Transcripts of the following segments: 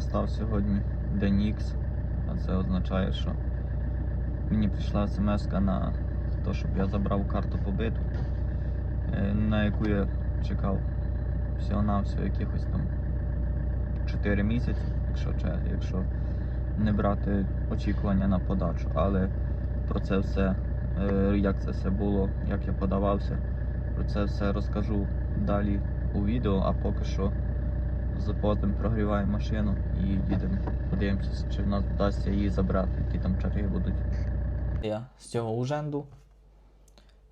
настав сьогодні день X, а це означає, що мені прийшла смс на те, щоб я забрав карту побиту, е, на яку я чекав всього-навсього якихось там 4 місяці, якщо, якщо не брати очікування на подачу. Але про це все, е, як це все було, як я подавався, про це все розкажу далі у відео, а поки що запозим прогріваємо машину і їдемо. Подивимося, чи в нас вдасться її забрати, які там черги будуть. Я з цього уженду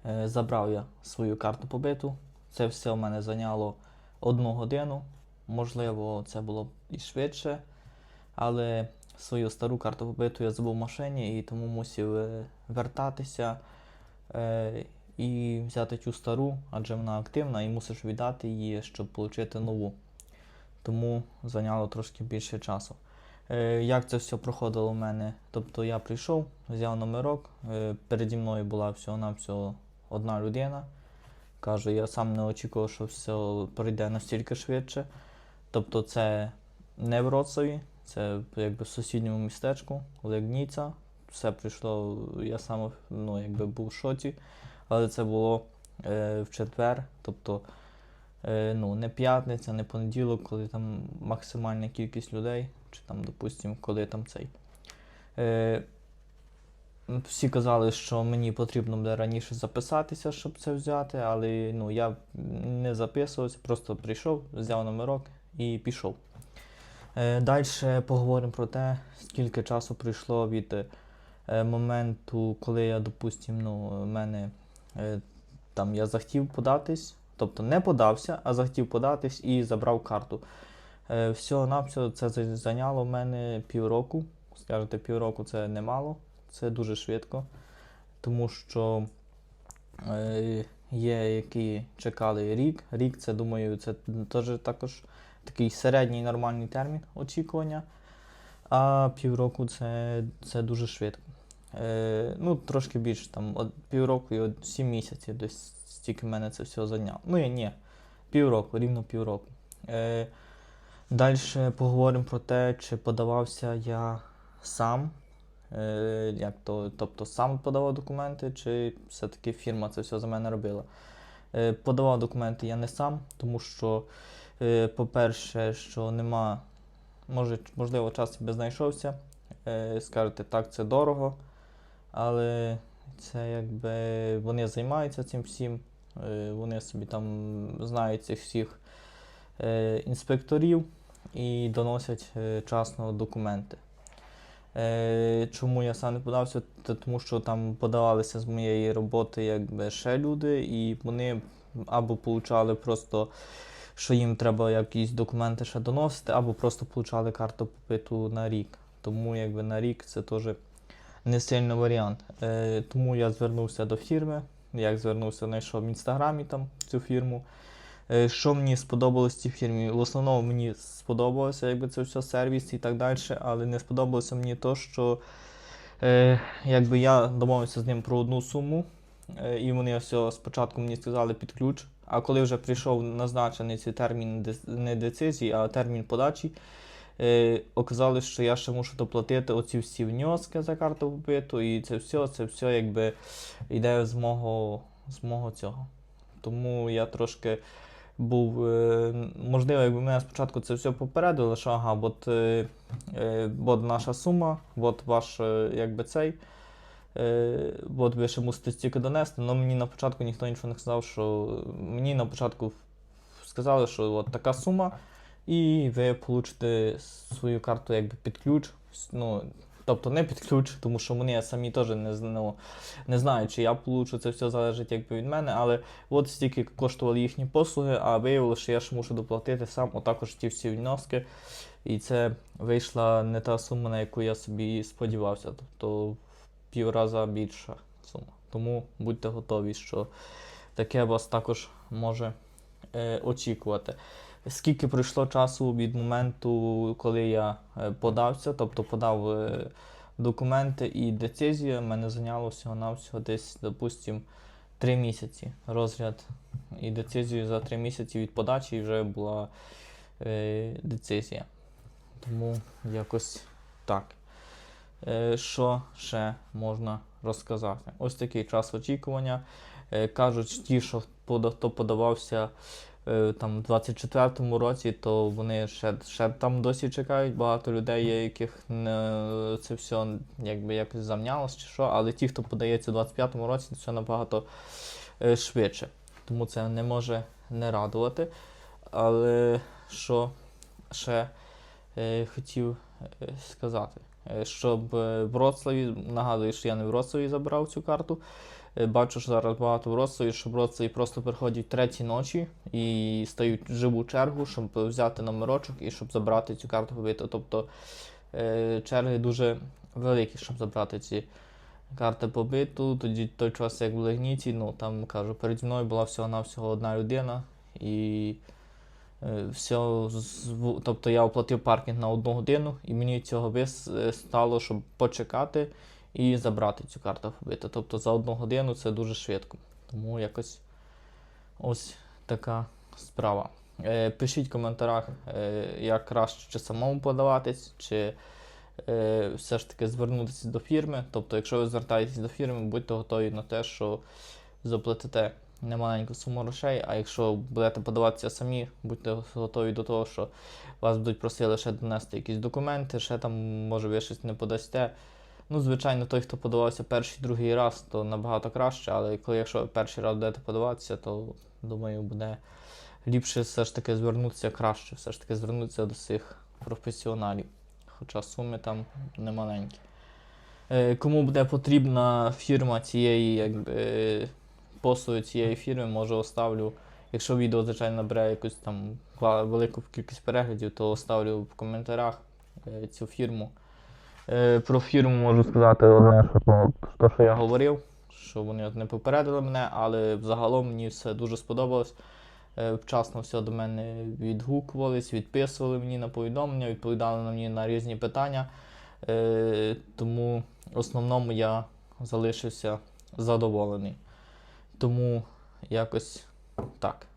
е, забрав я свою карту побиту. Це все в мене зайняло одну годину. Можливо, це було б і швидше, але свою стару карту побиту я забув в машині і тому мусив е, вертатися е, і взяти цю стару, адже вона активна, і мусиш віддати її, щоб отримати нову. Тому зайняло трошки більше часу. Е, як це все проходило в мене? Тобто я прийшов, взяв номерок, е, переді мною була всього-навсього одна людина. Кажу, я сам не очікував, що все пройде настільки швидше. Тобто це не в Вроцлаві, це якби в сусідньому містечку, Легніця. Все прийшло, я сам ну, якби був в шоці, але це було е, в четвер, тобто ну, не п'ятниця, не понеділок, коли там максимальна кількість людей, чи там, допустимо, коли там цей. Е, всі казали, що мені потрібно буде раніше записатися, щоб це взяти, але ну, я не записувався, просто прийшов, взяв номерок і пішов. Е, Далі поговоримо про те, скільки часу пройшло від е, моменту, коли я, допустимо, ну, мене е, там я захотів податись, тобто не подався, а захотів податись і забрав карту. Е, всього навсього це зайняло в мене півроку. Скажете, півроку це немало, це дуже швидко, тому що е, є які чекали рік. Рік це, думаю, це теж також такий середній нормальний термін очікування. А півроку це, це дуже швидко. Е, ну, трошки більше, там, от півроку і от 7 місяців десь стільки в мене це все зайняло. Ну, і ні, півроку, рівно півроку. Е, Далі поговоримо про те, чи подавався я сам. Е, як то, тобто сам подавав документи, чи все-таки фірма це все за мене робила. Е, подавав документи я не сам, тому що, е, по-перше, що нема, може, можливо, час би знайшовся. Е, скажете, так, це дорого, але це якби вони займаються цим всім, вони собі там знають цих всіх е, інспекторів і доносять е, часно документи. Е, чому я сам не подався? Тому що там подавалися з моєї роботи якби ще люди, і вони або получали просто, що їм треба якісь документи ще доносити, або просто получали карту попиту на рік. Тому якби на рік це теж не сильно варіант. Е, тому я звернувся до фірми. Як звернувся, знайшов в інстаграмі там цю фірму. Е, Що мені сподобалось в цій фірмі? В основному мені сподобалося, якби це все сервіс і так далі, але не сподобалося мені то, що е, якби я домовився з ним про одну суму, е, і вони все спочатку мені сказали під ключ. А коли вже прийшов назначений цей термін не децизії, а термін подачі, е, оказалось, що я ще мушу доплатити оці всі внески за карту побиту, і це все, це все якби йде з мого, з мого цього. Тому я трошки був, е, можливо, якби мене спочатку це все попередили, що ага, от, е, е, от наша сума, от ваш е, якби цей. Е, от ви ще мусите стільки донести, але мені на початку ніхто нічого не сказав, що мені на початку сказали, що от така сума, і ви получите свою карту якби під ключ. Ну, тобто не під ключ, тому що вони самі теж не, ну, не знають, чи я получу, це все залежить якби від мене, але от стільки коштували їхні послуги, а виявилося, що я ж мушу доплатити сам отакож ті всі відноски. І це вийшла не та сума, на яку я собі сподівався. Тобто в півраза більша сума. Тому будьте готові, що таке вас також може е, очікувати. Скільки пройшло часу від моменту, коли я е, подався, тобто подав е, документи і децизію, мене зайняло всього-навсього десь, допустимо, 3 місяці розгляд і децизію за 3 місяці від подачі і вже була е, децизія. Тому якось так. Е, Що ще можна розказати? Ось такий час очікування. Е, Кажуть, ті, що хто подавався е, там, в 24-му році, то вони ще, ще там досі чекають. Багато людей є, яких не, це все якби якось замнялось чи що. Але ті, хто подається в 25-му році, це набагато е, швидше. Тому це не може не радувати. Але що ще е, хотів сказати, щоб в Вроцлаві, нагадую, що я не Вроцлаві забрав цю карту. Е, Бачу, що зараз багато в Вроцлаві, що Вроцлаві просто приходять треті ночі і стають в живу чергу, щоб взяти номерочок і щоб забрати цю карту побиту. Тобто е, черги дуже великі, щоб забрати ці карти побиту. Тоді той час, як в Легніці, ну там кажу, переді мною була всього-навсього одна людина і. Е, Все, тобто я оплатив паркінг на одну годину, і мені цього стало, щоб почекати і забрати цю карту побиту. Тобто за одну годину це дуже швидко. Тому якось ось така справа. Е, Пишіть в коментарях, е, як краще чи самому подаватись, чи е, все ж таки звернутися до фірми. Тобто, якщо ви звертаєтесь до фірми, будьте готові на те, що заплатите немаленьку суму грошей, а якщо будете подаватися самі, будьте готові до того, що вас будуть просити лише донести якісь документи, ще там, може, ви щось не подасте. Ну, звичайно, той, хто подавався перший, другий раз, то набагато краще, але коли якщо перший раз будете подаватися, то думаю, буде ліпше все ж таки звернутися краще, все ж таки звернутися до цих професіоналів. Хоча суми там немаленькі. Е, Кому буде потрібна фірма цієї, якби, послуги цієї фірми, може оставлю. Якщо відео, звичайно, набере якусь там велику кількість переглядів, то оставлю в коментарях е, цю фірму. Е, Про фірму можу сказати одне, що то, що я говорив, що вони не попередили мене, але взагалом мені все дуже сподобалось. Е, Вчасно все до мене відгукувались, відписували мені на повідомлення, відповідали на мені на різні питання. Е, Тому в основному я залишився задоволений. Тому якось так.